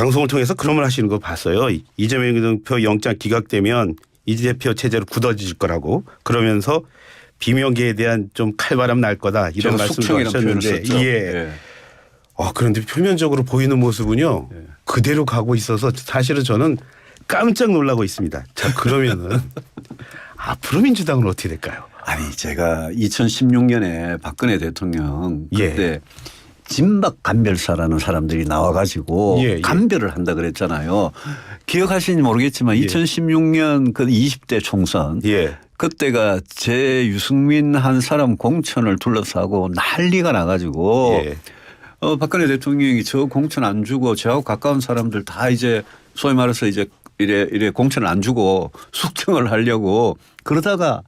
방송을 통해서 그런 말 하시는 거 봤어요. 이- 이재명 대표 영장 기각되면 이 대표 체제로 굳어질 거라고 그러면서 비명계에 대한 좀 칼바람 날 거다 이런 말씀을 하셨는데 썼죠. 예. 아, 그런데 표면적으로 보이는 모습은요 예. 그대로 가고 있어서 사실은 저는 깜짝 놀라고 있습니다. 자 그러면은 앞으로 민주당은 어떻게 될까요? 아니 제가 2016년에 박근혜 대통령 예. 그때 진박 간별사라는 사람들이 나와가지고 예, 예. 간별을 한다 그랬잖아요. 기억하시는지 모르겠지만 예. 2016년 그 20대 총선 예, 그때가 제 유승민 한 사람 공천을 둘러싸고 난리가 나가지고 예, 어, 박근혜 대통령이 저 공천 안 주고 저하고 가까운 사람들 다 이제 소위 말해서 이제 이래 이래 공천을 안 주고 숙청을 하려고 그러다가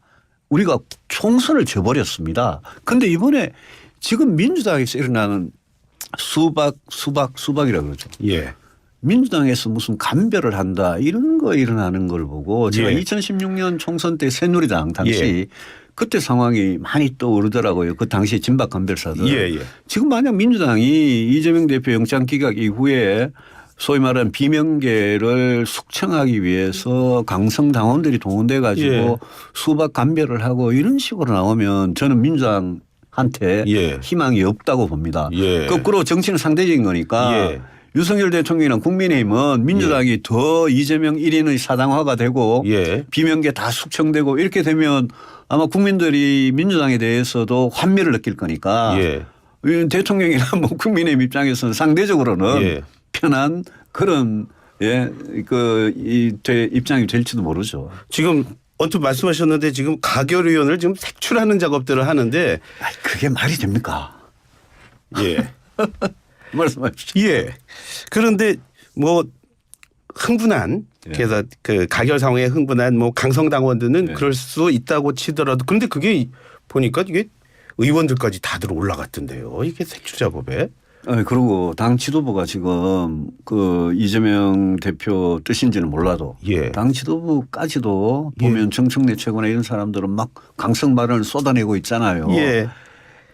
우리가 총선을 져버렸습니다. 근데 이번에 지금 민주당에서 일어나는 수박 수박 수박이라 그러죠. 예, 민주당에서 무슨 간별을 한다 이런 거 일어나는 걸 보고 제가 예. 2016년 총선 때 새누리당 당시 예. 그때 상황이 많이 떠오르더라고요. 그 당시 진박 간별사들. 예, 예. 지금 만약 민주당이 이재명 대표 영장 기각 이후에 소위 말하는 비명계를 숙청하기 위해서 강성 당원들이 동원돼 가지고 예. 수박 간별을 하고 이런 식으로 나오면 저는 민주당 한테 예. 희망이 없다고 봅니다. 예. 거꾸로 정치는 상대적인 거니까 예. 윤석열 대통령이랑 국민의힘은 민주당이 더 이재명 1인의 사당화가 되고 예. 비명계 다 숙청되고 이렇게 되면 아마 국민들이 민주당에 대해서도 환멸을 느낄 거니까 예. 이 대통령이나 뭐 국민의힘 입장에서는 상대적으로는 예. 편한 그런 예, 그, 이, 입장이 될지도 모르죠. 지금 언뜻 말씀하셨는데 지금 가결위원을 지금 색출하는 작업들을 하는데 아 그게 말이 됩니까? 예. 말씀하십시오. 예. 그런데 뭐 흥분한 예. 그래서 그 가결 상황에 흥분한 뭐 강성 당원들은 예. 그럴 수 있다고 치더라도 근데 그게 보니까 이게 의원들까지 다들 올라갔던데요. 이게 색출 작업에. 아, 그리고 당 지도부가 지금 그 이재명 대표 뜻인지는 몰라도 예. 당 지도부까지도 보면 정청래 최고나 이런 사람들은 막 강성 발언을 쏟아내고 있잖아요. 예.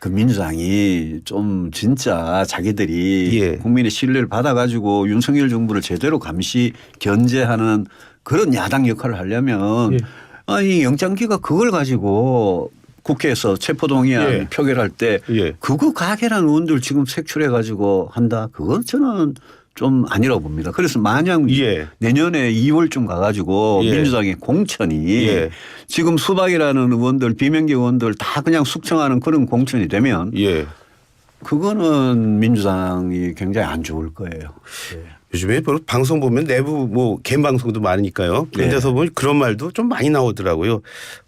그 민주당이 좀 진짜 자기들이 예. 국민의 신뢰를 받아가지고 윤석열 정부를 제대로 감시 견제하는 그런 야당 역할을 하려면 예. 아니 영장기가 그걸 가지고 국회에서 체포동의안 예. 표결할 때 예. 그거 가결한 의원들 지금 색출해 가지고 한다. 그건 저는 좀 아니라고 봅니다. 그래서 만약 예. 내년에 2월쯤 가가지고 예. 민주당의 공천이 예. 지금 수박이라는 의원들 비명계 의원들 다 그냥 숙청하는 그런 공천이 되면 예. 그거는 민주당이 굉장히 안 좋을 거예요. 요즘에 방송 보면 내부 뭐 개인 방송도 많으니까요. 그런 네. 데서 보면 그런 말도 좀 많이 나오더라고요.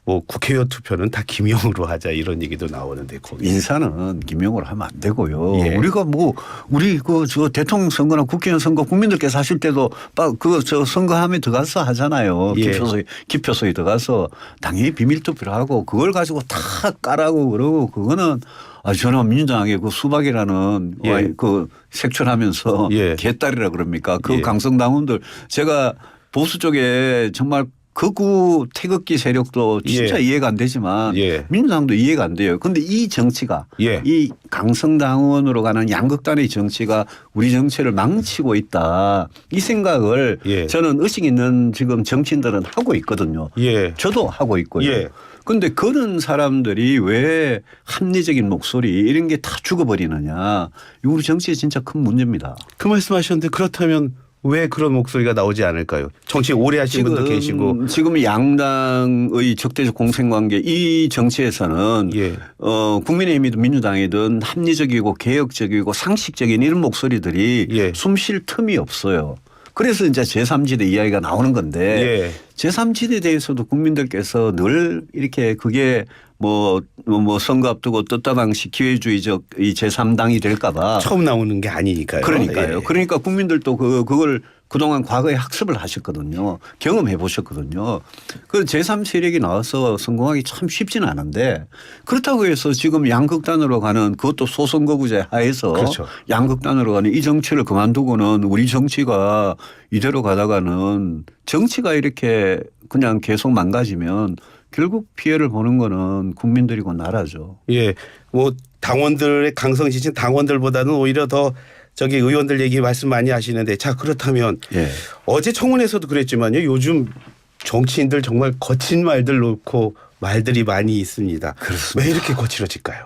뭐 국회의원 투표는 다 김영으로 하자 이런 얘기도 나오는데 거기. 인사는 김용으로 하면 안 되고요. 예. 우리가 뭐 우리 그 저 대통령 선거나 국회의원 선거 국민들께서 하실 때도 그저 선거함에 들어가서 하잖아요. 예. 기표소에 기표소에 들어가서 당연히 비밀 투표를 하고 그걸 가지고 다 까라고 그러고 그거는 아 저는 민주당의 그 수박이라는 예. 와, 그 색출하면서 예. 개딸이라 그럽니까? 그 예. 강성 당원들 제가 보수 쪽에 정말 극우 태극기 세력도 진짜 예. 이해가 안 되지만 예. 민주당도 이해가 안 돼요. 그런데 이 정치가 예. 이 강성당원으로 가는 양극단의 정치가 우리 정치를 망치고 있다. 이 생각을 예. 저는 의식 있는 지금 정치인들은 하고 있거든요. 예. 저도 하고 있고요. 예. 그런데 그런 사람들이 왜 합리적인 목소리 이런 게 다 죽어버리느냐. 이거 우리 정치에 진짜 큰 문제입니다. 그 말씀하셨는데 그렇다면 왜 그런 목소리가 나오지 않을까요? 정치 오래 하신 분도 계시고. 지금 양당의 적대적 공생관계 이 정치에서는 예. 어, 국민의힘이든 민주당이든 합리적이고 개혁적이고 상식적인 이런 목소리들이 예. 숨쉴 틈이 없어요. 그래서 이제 제3지대 이야기가 나오는 건데 예. 제3지대에 대해서도 국민들께서 늘 이렇게 그게 뭐, 뭐, 뭐 선거 앞두고 떴다방식 기회주의적 이 제3당이 될까봐 처음 나오는 게 아니니까요. 그러니까요. 예. 그러니까 국민들도 그, 그걸 그동안 과거에 학습을 하셨거든요. 경험해 보셨거든요. 그 제3 세력이 나와서 성공하기 참 쉽지는 않은데 그렇다고 해서 지금 양극단으로 가는 그것도 소선거구제 하에서 그렇죠. 양극단으로 가는 이 정치를 그만두고는 우리 정치가 이대로 가다가는 정치가 이렇게 그냥 계속 망가지면 결국 피해를 보는 거는 국민들이고 나라죠. 예. 뭐 당원들의 강성 지진 당원들보다는 오히려 더 저기 의원들 얘기 말씀 많이 하시는데 자 그렇다면 예. 어제 청문회에서도 그랬지만요. 요즘 정치인들 정말 거친 말들 놓고 말들이 많이 있습니다. 그렇습니다. 왜 이렇게 거칠어질까요?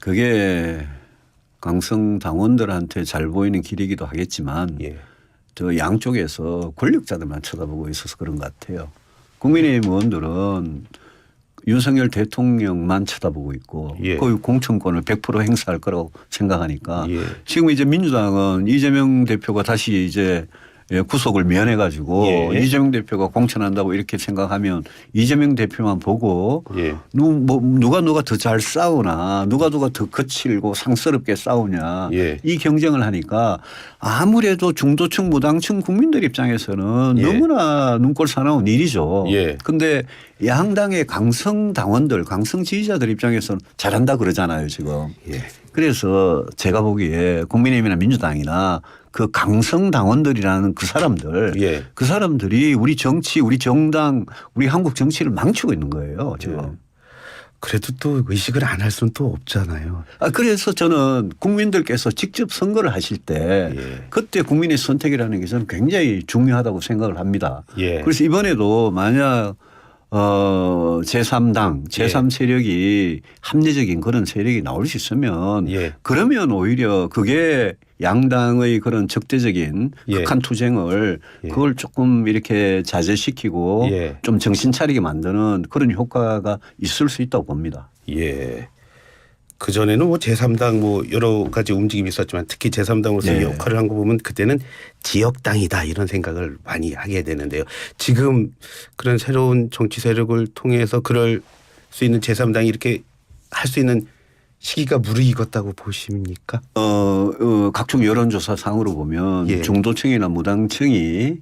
그게 강성 당원들한테 잘 보이는 길이기도 하겠지만 예. 저 양쪽에서 권력자들만 쳐다보고 있어서 그런 것 같아요. 국민의힘 의원들은 윤석열 대통령만 쳐다보고 있고 예. 거의 공천권을 100% 행사할 거라고 생각하니까 예. 지금 이제 민주당은 이재명 대표가 다시 이제 예, 구속을 면해 가지고 예. 이재명 대표가 공천한다고 이렇게 생각하면 이재명 대표만 보고 예. 누, 뭐, 누가 누가 더 잘 싸우나 누가 누가 더 거칠고 상스럽게 싸우냐 예. 이 경쟁을 하니까 아무래도 중도층 무당층 국민들 입장에서는 예. 너무나 눈꼴 사나운 일이죠. 예. 근데 양당의 강성 당원들 강성 지지자들 입장에서는 잘한다 그러잖아요 지금. 예. 그래서 제가 보기에 국민의힘이나 민주당이나 그 강성 당원들이라는 그 사람들 예. 그 사람들이 우리 정치 우리 정당 우리 한국 정치를 망치고 있는 거예요 지금. 예. 그래도 또 의식을 안 할 수는 또 없잖아요. 아 그래서 저는 국민들께서 직접 선거를 하실 때 예. 그때 국민의 선택이라는 게 저는 굉장히 중요하다고 생각을 합니다. 예. 그래서 이번에도 만약 어 제3당, 제3 세력이 합리적인 그런 세력이 나올 수 있으면 예. 그러면 오히려 그게 양당의 그런 적대적인 예. 극한 투쟁을 예. 그걸 조금 이렇게 자제시키고 예. 좀 정신 차리게 만드는 그런 효과가 있을 수 있다고 봅니다. 예. 그 전에는 뭐 제3당 뭐 여러 가지 움직임이 있었지만 특히 제3당으로서 네. 역할을 한 거 보면 그때는 지역당이다 이런 생각을 많이 하게 되는데요. 지금 그런 새로운 정치 세력을 통해서 그럴 수 있는 제3당이 이렇게 할 수 있는 시기가 무르익었다고 보십니까? 어, 어, 각종 여론조사 상으로 보면 예. 중도층이나 무당층이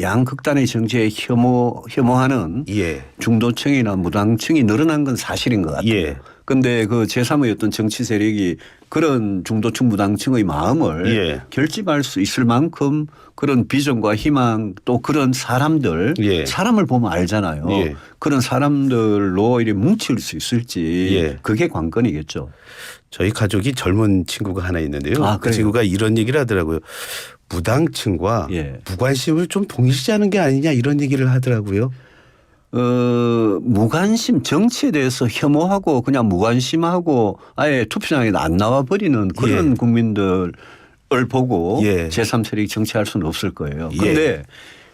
양극단의 정치에 혐오, 혐오하는 예. 중도층이나 무당층이 늘어난 건 사실인 것 같아요. 예. 근데 그 제3의 어떤 정치 세력이 그런 중도층 무당층의 마음을 예. 결집할 수 있을 만큼 그런 비전과 희망 또 그런 사람들 예. 사람을 보면 알잖아요. 예. 그런 사람들로 이렇게 뭉칠 수 있을지 예. 그게 관건이겠죠. 저희 가족이 젊은 친구가 하나 있는데요. 아, 그? 친구가 이런 얘기를 하더라고요. 무당층과 예. 무관심을 좀 동일시하는 게 아니냐 이런 얘기를 하더라고요. 어, 무관심 정치에 대해서 혐오하고 그냥 무관심하고 아예 투표장에 안 나와 버리는 그런 예. 국민들을 보고 예. 제3 세력이 정치할 수는 없을 거예요. 예. 그런데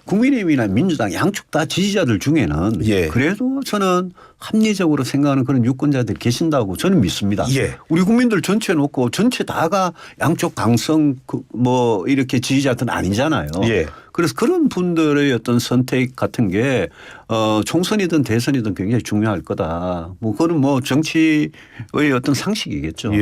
국민의힘이나 민주당 양쪽 다 지지자들 중에는 예. 그래도 저는 합리적으로 생각하는 그런 유권자들이 계신다고 저는 믿습니다. 예. 우리 국민들 전체 놓고 전체 다가 양쪽 강성 그뭐 이렇게 지지자들은 아니잖아요. 예. 그래서 그런 분들의 어떤 선택 같은 게 어, 총선이든 대선이든 굉장히 중요할 거다. 뭐 그건 뭐 정치의 어떤 상식이겠죠. 예.